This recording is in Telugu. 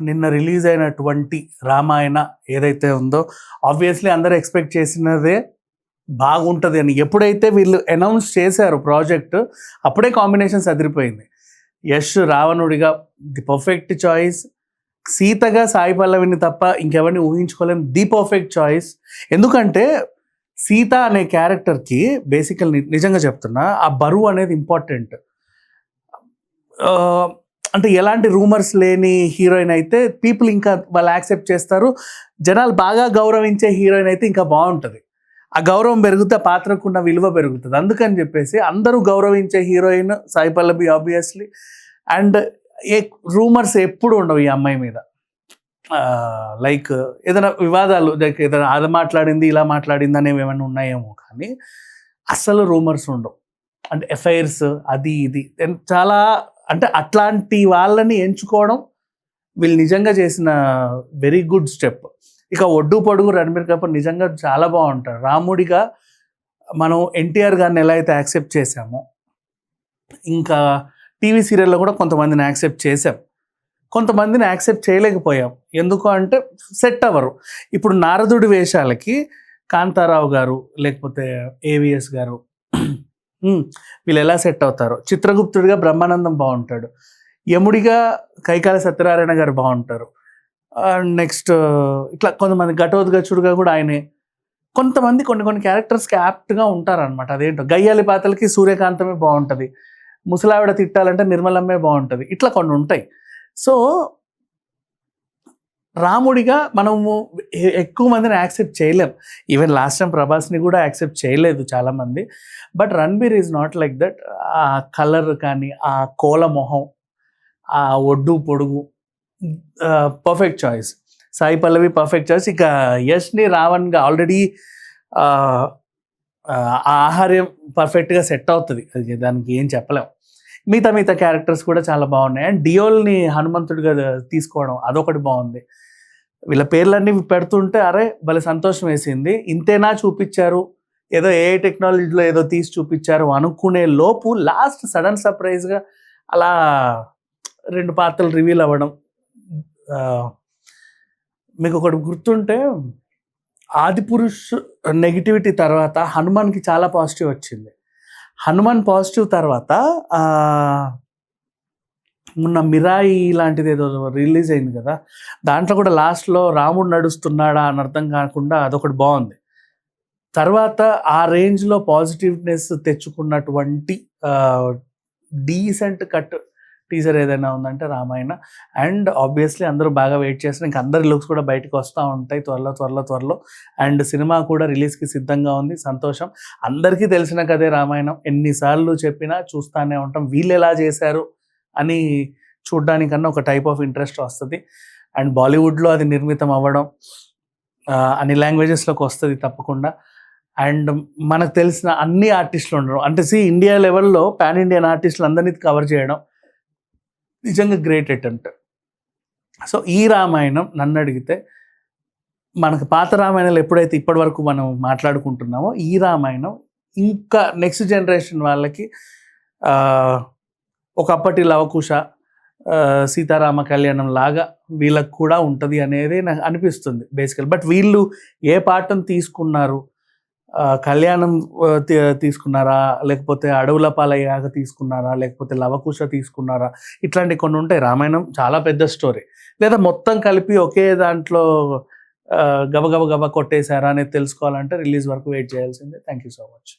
నిన్న రిలీజ్ అయినటువంటి రామాయణ ఏదైతే ఉందో ఆబ్వియస్లీ అందరూ ఎక్స్పెక్ట్ చేసినదే బాగుంటుంది అని. ఎప్పుడైతే వీళ్ళు అనౌన్స్ చేశారు ప్రాజెక్ట్ అప్పుడే కాంబినేషన్స్ అదిరిపోయింది. యష్ రావణుడిగా ది పర్ఫెక్ట్ చాయిస్ సీతగా సాయి పల్లవిని తప్ప ఇంకెవరిని ఊహించుకోలేం. ది పర్ఫెక్ట్ చాయిస్ ఎందుకంటే సీత అనే క్యారెక్టర్కి బేసికల్ నిజంగా చెప్తున్నా ఆ బరువు అనేది ఇంపార్టెంట్ అంటే ఎలాంటి రూమర్స్ లేని హీరోయిన్ అయితే పీపుల్ ఇంకా వాళ్ళు యాక్సెప్ట్ చేస్తారు. జనాలు బాగా గౌరవించే హీరోయిన్ అయితే ఇంకా బాగుంటుంది. ఆ గౌరవం పెరిగితే పాత్రకున్న విలువ పెరుగుతుంది. అందుకని చెప్పేసి అందరూ గౌరవించే heroine Sai Pallavi obviously and A rumours ఎప్పుడు ఉండవు ఈ అమ్మాయి మీద. లైక్ ఏదైనా వివాదాలు లైక్ ఏదైనా అది మాట్లాడింది ఇలా మాట్లాడింది అనేవి ఏమైనా ఉన్నాయేమో కానీ అస్సలు రూమర్స్ ఉండవు. అంటే ఎఫ్ఐఆర్స్ అది ఇది. చాలా అంటే అట్లాంటి వాళ్ళని ఎంచుకోవడం వీళ్ళు నిజంగా చేసిన వెరీ గుడ్ స్టెప్ ఇక ఒడ్డు పొడుగు రణబీర్ కపూర్ నిజంగా చాలా బాగుంటారు రాముడిగా మనం ఎన్టీఆర్ గారిని ఎలా అయితే యాక్సెప్ట్ చేశామో ఇంకా టీవీ సీరియల్లో కూడా కొంతమందిని యాక్సెప్ట్ చేసాం కొంతమందిని యాక్సెప్ట్ చేయలేకపోయాం. ఎందుకు అంటే సెట్ అవ్వరు. ఇప్పుడు నారదుడి వేషాలకి కాంతారావు గారు లేకపోతే ఏవిఎస్ గారు వీళ్ళు ఎలా సెట్ అవుతారు. చిత్రగుప్తుడిగా బ్రహ్మానందం బాగుంటాడు. యముడిగా కైకాల సత్యనారాయణ గారు బాగుంటారు. నెక్స్ట్ ఇట్లా కొంతమంది ఘటోద్గచుడుగా కూడా ఆయనే. కొంతమంది కొన్ని కొన్ని క్యారెక్టర్స్కి యాప్ట్గా ఉంటారనమాట అదేంటో గయ్యాలి పాతలకి సూర్యకాంతమే బాగుంటుంది. ముసలావిడ తిట్టాలంటే నిర్మలమ్మే బాగుంటుంది. ఇట్లా కొన్ని ఉంటాయి. సో రాముడిగా మనము ఎక్కువ మందిని యాక్సెప్ట్ చేయలేం. ఈవెన్ లాస్ట్ టైం ప్రభాస్ని కూడా యాక్సెప్ట్ చేయలేదు చాలామంది. But Ranbir is not like that ఆ కలర్ కానీ ఆ కోల మొహం ఆ ఒడ్డు పొడుగు perfect choice Sai Pallavi perfect choice ఇక యష్ని రావణ్గా ఆల్రెడీ ఆ ఆహార్యం పర్ఫెక్ట్గా సెట్ అవుతుంది. అది దానికి ఏం చెప్పలేం. మిగతా మిగతా క్యారెక్టర్స్ కూడా చాలా బాగున్నాయి. అండ్ డియోల్ని హనుమంతుడిగా తీసుకోవడం అదొకటి బాగుంది. వీళ్ళ పేర్లన్నీ పెడుతుంటే అరే భలే సంతోషం వేసింది. ఇంతేనా చూపించారు? ఏదో ఏ టెక్నాలజీలో ఏదో తీసి చూపించారు అనుకునే లోపు లాస్ట్ సడన్ సర్ప్రైజ్గా అలా రెండు పాత్రలు రివీల్ అవ్వడం మీకు ఒకటి గుర్తుంటే ఆదిపురుష్ నెగిటివిటీ తర్వాత హనుమాన్కి చాలా పాజిటివ్ వచ్చింది. హనుమాన్ పాజిటివ్ తర్వాత మొన్న మిరాయి లాంటిది ఏదో రిలీజ్ అయింది కదా దాంట్లో కూడా లాస్ట్లో రాముడు నడుస్తున్నాడా అని అర్థం కాకుండా అదొకటి బాగుంది. తర్వాత ఆ రేంజ్లో పాజిటివ్నెస్ తెచ్చుకున్నటువంటి డీసెంట్ కట్ టీజర్ ఏదైనా ఉందంటే రామాయణ. అండ్ ఆబ్వియస్లీ అందరూ బాగా వెయిట్ చేస్తారు. ఇంకా అందరి లుక్స్ కూడా బయటకు వస్తూ ఉంటాయి త్వరలో త్వరలో త్వరలో. అండ్ సినిమా కూడా రిలీజ్కి సిద్ధంగా ఉంది. సంతోషం. అందరికీ తెలిసిన కదే రామాయణం. ఎన్నిసార్లు చెప్పినా చూస్తానే ఉంటాం. వీళ్ళు ఎలా చేశారు అని చూడ్డానికన్నా ఒక టైప్ ఆఫ్ ఇంట్రెస్ట్ వస్తుంది. అండ్ బాలీవుడ్లో అది నిర్మితం అవ్వడం అన్ని లాంగ్వేజెస్లోకి వస్తుంది తప్పకుండా. అండ్ మనకు తెలిసిన అన్ని ఆర్టిస్టులు ఉండడం అంటే సి ఇండియా లెవెల్లో పాన్ ఇండియన్ ఆర్టిస్టులు అందరినీ కవర్ చేయడం నిజంగా గ్రేట్ అటెంప్ట్ సో ఈ రామాయణం నన్ను అడిగితే మనకు పాత రామాయణాలు ఎప్పుడైతే ఇప్పటి వరకు మనం మాట్లాడుకుంటున్నామో ఈ రామాయణం ఇంకా నెక్స్ట్ జనరేషన్ వాళ్ళకి ఒకప్పటి లవకుశ సీతారామ కళ్యాణం లాగా వీళ్ళకు కూడా ఉంటుంది అనేది నాకు అనిపిస్తుంది బేసికల్. బట్ వీళ్ళు ఏ పాఠం తీసుకున్నారు కళ్యాణం తీసుకున్నారా? లేకపోతే అడవుల పాలయ్యాక తీసుకున్నారా? లేకపోతే లవకుశ తీసుకున్నారా? ఇట్లాంటి కొన్ని ఉంటాయి. రామాయణం చాలా పెద్ద స్టోరీ. లేదా మొత్తం కలిపి ఒకే దాంట్లో గబగబ గబ కొట్టేశారా అనేది తెలుసుకోవాలంటే రిలీజ్ వరకు వెయిట్ చేయాల్సిందే. Thank you so much.